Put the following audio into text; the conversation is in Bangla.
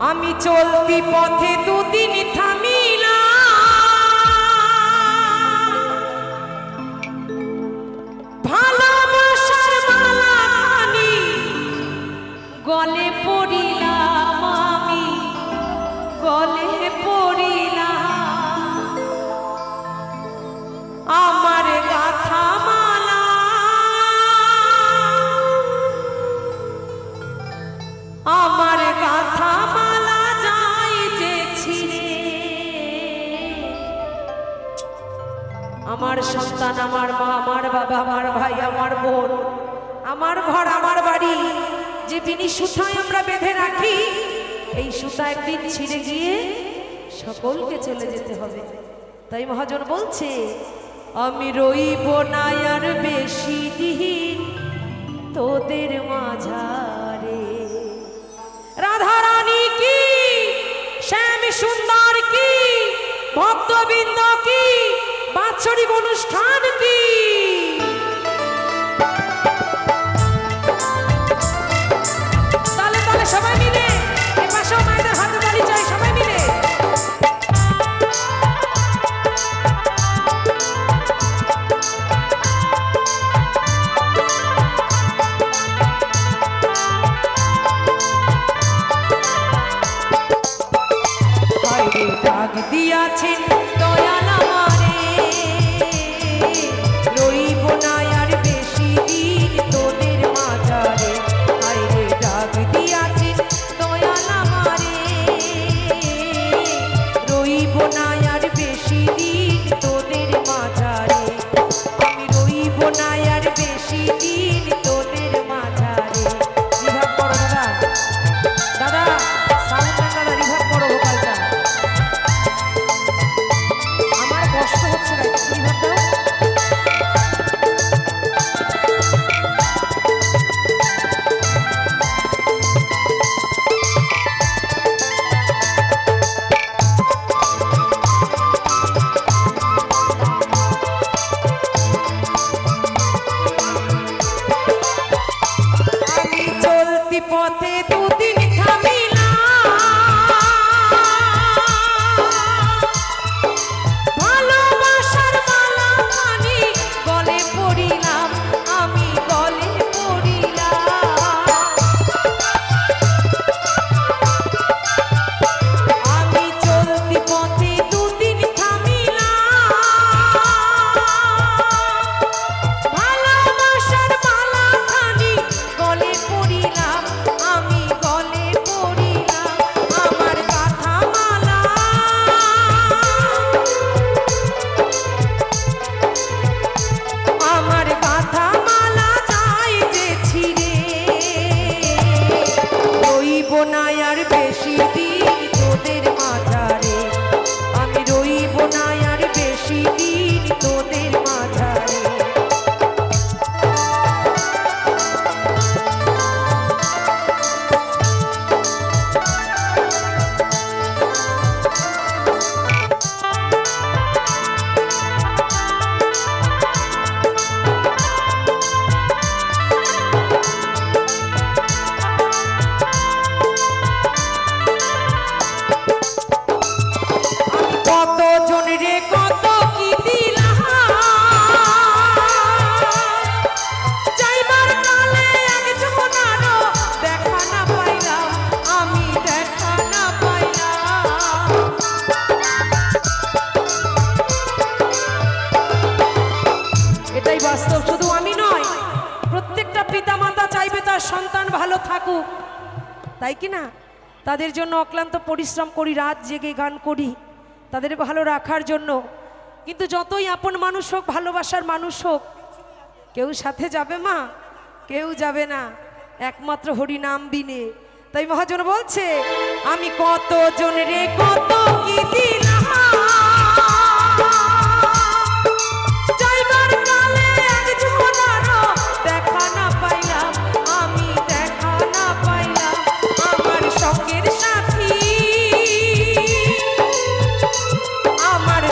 আমি চলতি পথে দুদিন আমার সন্তান, আমার মা, আমার বাবা, আমার ভাই, আমার বোন, আমার ঘর, আমার বাড়ি, যে বিনি সুতায় আমরা বেঁধে রাখি, এই সুতা একদিন ছিঁড়ে গিয়ে সকলকে চলে যেতে হবে। তাই মহাজন বলছে, আমি রইব না আর বেশি দিন তোদের মাঝারে। রাধারানী কি? শ্যাম সুন্দর কি? ভক্তবৃন্দ কি? বাৎসরিক অনুষ্ঠান রইব না আর বেশি দিন তোদের মাঝারে সন্তান ভালো থাকুক। তাই কি না? তাদের জন্য অক্লান্ত পরিশ্রম করি, রাত জেগে গান করি, তাদের ভালো রাখার জন্য। কিন্তু যতই আপন মানুষ হোক, ভালোবাসার মানুষ হোক, কেউ সাথে যাবে মা? কেউ যাবে না। একমাত্র হরি নাম বিনে। তাই মহাজন বলছে, আমি কত জন রে, কত কি দিলাম